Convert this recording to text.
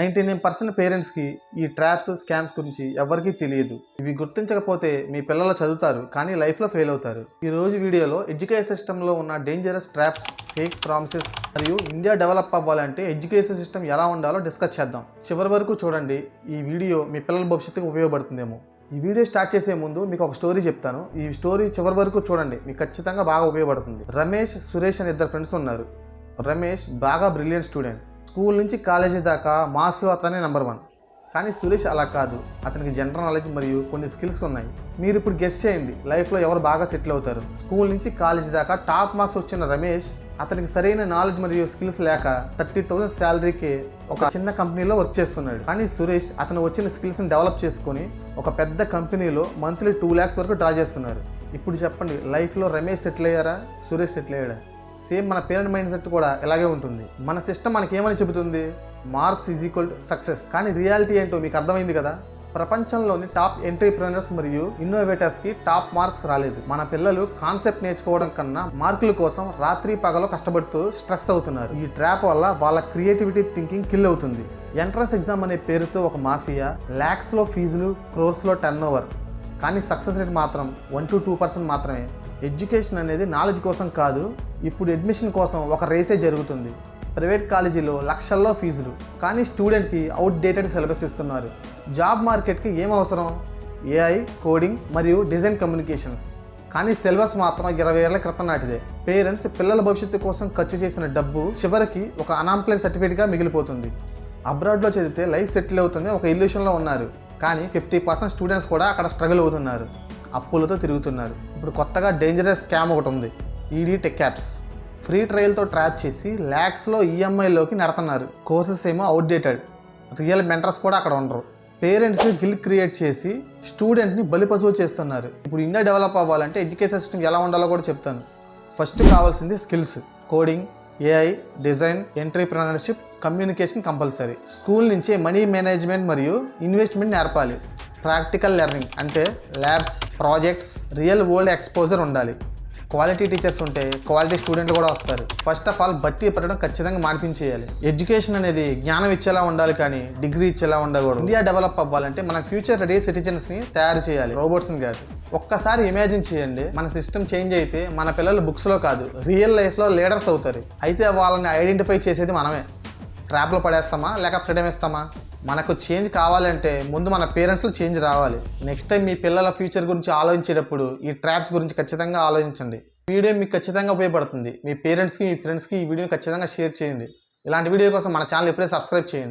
Ninety nine percent పేరెంట్స్కి ఈ traps scams గురించి ఎవరికీ తెలియదు. ఇవి గుర్తించకపోతే మీ పిల్లలు చదువుతారు కానీ లైఫ్లో ఫెయిల్ అవుతారు. ఈ రోజు వీడియోలో ఎడ్యుకేషన్ సిస్టంలో ఉన్న డేంజరస్ ట్రాప్స్ ఫేక్ ప్రామిసెస్ మరియు ఇండియా డెవలప్ అవ్వాలంటే ఎడ్యుకేషన్ సిస్టమ్ ఎలా ఉండాలో డిస్కస్ చేద్దాం. చివరి వరకు చూడండి ఈ వీడియో మీ పిల్లల భవిష్యత్తుకు ఉపయోగపడుతుందేమో. ఈ వీడియో స్టార్ట్ చేసే ముందు మీకు ఒక స్టోరీ చెప్తాను. ఈ స్టోరీ చివరి వరకు చూడండి మీకు ఖచ్చితంగా బాగా ఉపయోగపడుతుంది. రమేష్ సురేష్ అని ఇద్దరు ఫ్రెండ్స్ ఉన్నారు. రమేష్ బాగా బ్రిలియంట్ స్టూడెంట్. స్కూల్ నుంచి కాలేజీ దాకా మార్క్స్లో అతనే నెంబర్ వన్ కానీ సురేష్ అలా కాదు. అతనికి జనరల్ నాలెడ్జ్ మరియు కొన్ని స్కిల్స్ ఉన్నాయి. మీరు ఇప్పుడు గెస్ట్ చేయండి. లైఫ్లో ఎవరు బాగా సెటిల్ అవుతారు? స్కూల్ నుంచి కాలేజీ దాకా టాప్ మార్క్స్ వచ్చిన రమేష్ అతనికి సరైన నాలెడ్జ్ మరియు స్కిల్స్ లేక థర్టీ థౌసండ్ శాలరీకి ఒక చిన్న కంపెనీలో వర్క్ చేస్తున్నాడు. కానీ సురేష్ అతను వచ్చిన స్కిల్స్ని డెవలప్ చేసుకుని ఒక పెద్ద కంపెనీలో మంత్లీ టూ ల్యాక్స్ వరకు డ్రా చేస్తున్నారు. ఇప్పుడు చెప్పండి లైఫ్లో రమేష్ సెటిల్ అయ్యారా? సురేష్ సెటిల్ అయ్యాడా? సేమ్ మన పేరెంట్ మైండ్ సెట్ కూడా ఇలాగే ఉంటుంది. మన సిస్టమ్ మనకి ఏమని చెబుతుంది? Marks is equal to success. కానీ రియాలిటీ ఏంటో మీకు అర్థమైంది కదా? ప్రపంచంలోని టాప్ ఎంటర్ప్రీనర్స్ మరియు ఇన్నోవేటర్స్కి టాప్ మార్క్స్ రాలేదు. మన పిల్లలు కాన్సెప్ట్ నేర్చుకోవడం కన్నా మార్కుల కోసం రాత్రి పగలు కష్టపడుతూ స్ట్రెస్ అవుతున్నారు. ఈ ట్రాప్ వల్ల వాళ్ళ క్రియేటివిటీ థింకింగ్ కిల్ అవుతుంది. ఎంట్రన్స్ ఎగ్జామ్ అనే పేరుతో ఒక మాఫియా ల్యాక్స్లో ఫీజులు క్రోర్స్లో టర్న్ ఓవర్ కానీ సక్సెస్ రేట్ మాత్రం వన్ టు టూ పర్సెంట్ మాత్రమే. ఎడ్యుకేషన్ అనేది నాలెడ్జ్ కోసం కాదు ఇప్పుడు అడ్మిషన్ కోసం ఒక రేసే జరుగుతుంది. ప్రైవేట్ కాలేజీలో లక్షల్లో ఫీజులు. కానీ స్టూడెంట్కి అవుట్డేటెడ్ సిలబస్ ఇస్తున్నారు. జాబ్ మార్కెట్కి ఏం అవసరం? ఏఐ కోడింగ్ మరియు డిజైన్ కమ్యూనికేషన్స్ కానీ సిలబస్ మాత్రం ఇరవై ఏళ్ళ క్రితం నాటిదే. పేరెంట్స్ పిల్లల భవిష్యత్తు కోసం ఖర్చు చేసిన డబ్బు చివరికి ఒక అన్ఎంప్లాయిడ్ సర్టిఫికేట్గా మిగిలిపోతుంది. అబ్రాడ్లో చదివితే లైఫ్ సెటిల్ అవుతుంది ఒక ఇల్యూషన్లో ఉన్నారు. కానీ ఫిఫ్టీ పర్సెంట్ స్టూడెంట్స్ కూడా అక్కడ స్ట్రగుల్ అవుతున్నారు. అప్పులతో తిరుగుతున్నారు. ఇప్పుడు కొత్తగా డేంజరస్ స్కామ్ ఒకటి ఉంది. ఈడీ టెక్ యాప్స్ ఫ్రీ ట్రయల్తో ట్రాప్ చేసి ల్యాక్స్లో ఈఎంఐలోకి నడుతున్నారు. కోర్సెస్ ఏమో అవుట్డేటెడ్. రియల్ మెంటర్స్ కూడా అక్కడ ఉండరు. పేరెంట్స్ గిల్ క్రియేట్ చేసి స్టూడెంట్ని బలిపశువు చేస్తున్నారు. ఇప్పుడు ఇండియా డెవలప్ అవ్వాలంటే ఎడ్యుకేషన్ సిస్టమ్ ఎలా ఉండాలో కూడా చెప్తాను. ఫస్ట్ కావాల్సింది skills. Coding AI design entrepreneurship communication compulsory. School నుంచే మనీ మేనేజ్మెంట్ మరియు ఇన్వెస్ట్మెంట్ నేర్పాలి. ప్రాక్టికల్ లెర్నింగ్ అంటే labs projects real world exposure ఉండాలి. క్వాలిటీ టీచర్స్ ఉంటే క్వాలిటీ స్టూడెంట్లు కూడా వస్తారు. ఫస్ట్ ఆఫ్ ఆల్ బట్టి పెట్టడం ఖచ్చితంగా మార్పించేయాలి. ఎడ్యుకేషన్ అనేది జ్ఞానం ఇచ్చేలా ఉండాలి కానీ డిగ్రీ ఇచ్చేలా ఉండకూడదు. ఇండియా డెవలప్ అవ్వాలంటే మన ఫ్యూచర్ రెడీ సిటిజన్స్ని తయారు చేయాలి. రోబోట్స్ని కాదు. ఒక్కసారి ఇమాజిన్ చేయండి మన సిస్టమ్ చేంజ్ అయితే మన పిల్లలు బుక్స్లో కాదు రియల్ లైఫ్లో లీడర్స్ అవుతారు. అయితే వాళ్ళని ఐడెంటిఫై చేసేది మనమే. ట్రాప్లో పడేస్తామా లేక ఫ్రీడమ్ ఇస్తామా? మనకు చేంజ్ కావాలంటే ముందు మన పేరెంట్స్లో చేంజ్ రావాలి. నెక్స్ట్ టైం మీ పిల్లల ఫ్యూచర్ గురించి ఆలోచించేటప్పుడు ఈ ట్రాప్స్ గురించి ఖచ్చితంగా ఆలోచించండి. వీడియో మీకు ఖచ్చితంగా ఉపయోగపడుతుంది. మీ పేరెంట్స్కి మీ ఫ్రెండ్స్కి ఈ వీడియోని ఖచ్చితంగా షేర్ చేయండి. ఇలాంటి వీడియో కోసం మన ఛానల్ ఇప్పుడే సబ్స్క్రైబ్ చేయండి.